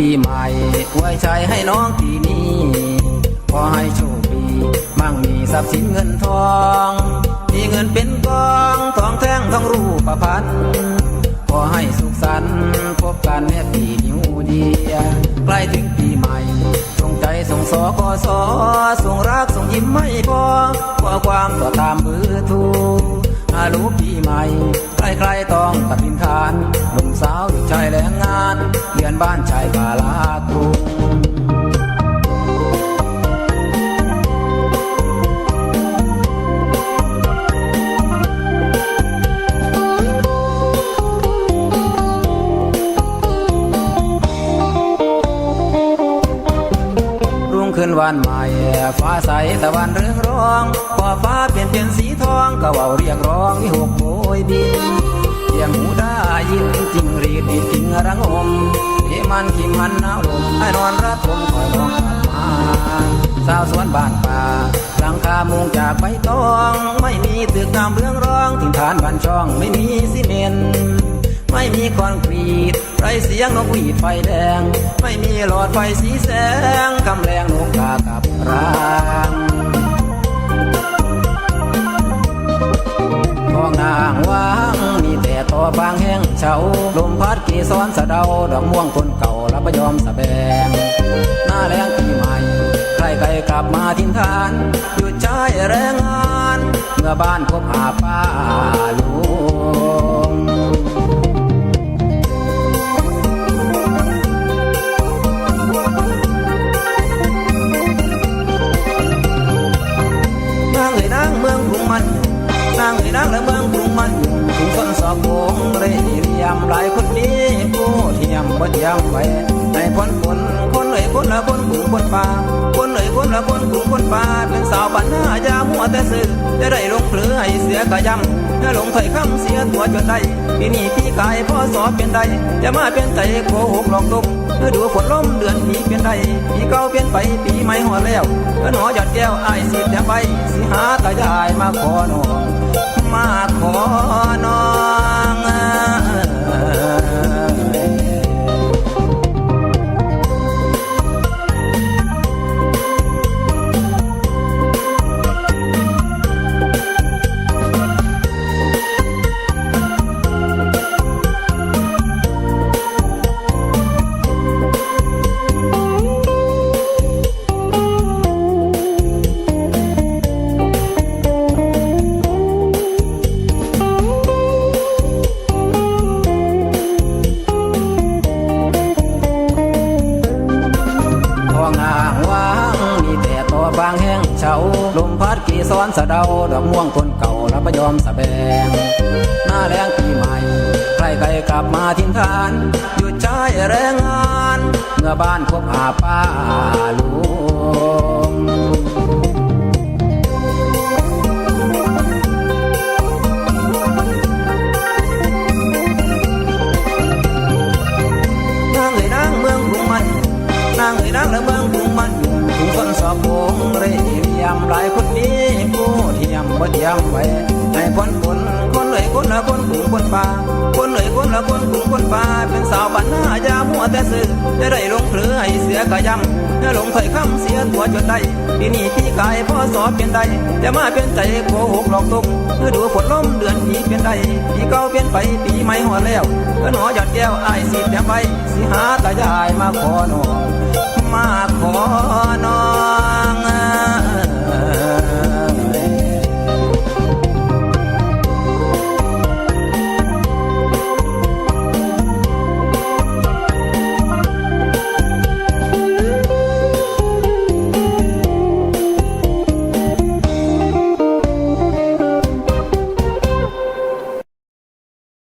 ปีใหม่อวยชัยให้น้องปีนี้ขอให้โชคดีมั่งมีทรัพย์สินเงินทอง มีเงินเป็นกองทองแท่งทองรูปประพันขอให้สุขสันต์พบกันแฮปปี้นิวเดียใกล้ถึงปีใหม่ส่งใจส่งสอขอสอส่งรักส่งยิ้มไม่พอขอความต่อตามเบอร์โท รอาลูปีใหม่ใครๆต้องปฏิทานหนุ่มสาวชายแรงงานเรียนบ้านชายกาลา วันใหม่ฟ้าใสตะวันเรืองรองพอฟ้าเปลี่ยนเป็นสีทองก็เว่าเรียกร้องวิหกโบยบินเสียงหูได้ยินจริงรีดดีจริงระงมเอมันขิมันหนาวลมให้นอนรับผมคอยร้องกลับมาสาวสวนบ้านป่าหลังคามุงจากใบตอง ไม่มีตึกงามเรืองรองถิ่นฐานบ้านช่องไม่มีซีเมนต์ ไม่มีคอนกรีตไรเสียงนกหวีดไฟแดง ไม่มีหลอดไฟสีแสงกำแรงนกกากับรางท้องนางว่างมีแต่ต่อบางแห้งเฉาลมพัดเกสรสะเดาดอกม่วงต้นเก่ารับยอมสะแบง หน้าแรงปีใหม่ใครใครกลับมาทิ้นทานหยุดใช้แรงงาน เมื่อบ้านพบหาป้าลุง คนป่าคนเอ๋ยคนละคนกรุงคนป่าเป็นสาวปัญหายามัวแต่ซื้อจะได้ลงเปลือให้เสียกะยำถ้าลงถอยคำเสียตัวจนได้ปีนี้พี่กายพ่อสอบเป็นใดอย่ามาเป็นใจโกหกหลอกลวงเมื่อดูฝนล้มเดือนผีเป็นไรปีเก่าเปลี่ยนไปปีใหม่หัวแล้วเมื่อหนอหยอดแก้วอายสิแถมไปสิหาตายายมาขอนองมาขอน้อ เฉาลมพัดกี่ซ้อนสะเดาดอกม่วงต้นเก่ารับยอมสะแบง หน้าแรงปีใหม่ ใครใครกลับมาทิ้นทานหยุดใช้แรงงาน เมื่อบ้านพบหาป้าลุงนางเอ๋ยนางเมืองกรุงมันนางเอ๋ยนางและเมืองกรุงมันอยู่ถุงส้ นสอบโกงเรยมหลายคนนี้ผู้เทียมบ่เทียมไว้ในพ้นคนคนเอ๋ยคนละคนกรุงคนป่าคนเอ๋ยคนละคนกรุงคนป่าเป็นสาวปัญหน้ายามัวแต่ซื้อจะได้ลงเปลือให้เสียกะยำถ้าลงถอยคำเสียตัวจนได้ปีนี้พี่กายพ่อสอบเป็นใดจะมาเป็นใจโกหกหลอกตกเมื่อดูฝนล้มเดือนผีเป็นใดปีเก่าเปลี่ยนไปปีใหม่หัวแล้วเมื่อหนอหยอดแก้วไอายสิแถมไปสิหาตายายมาขอน้อ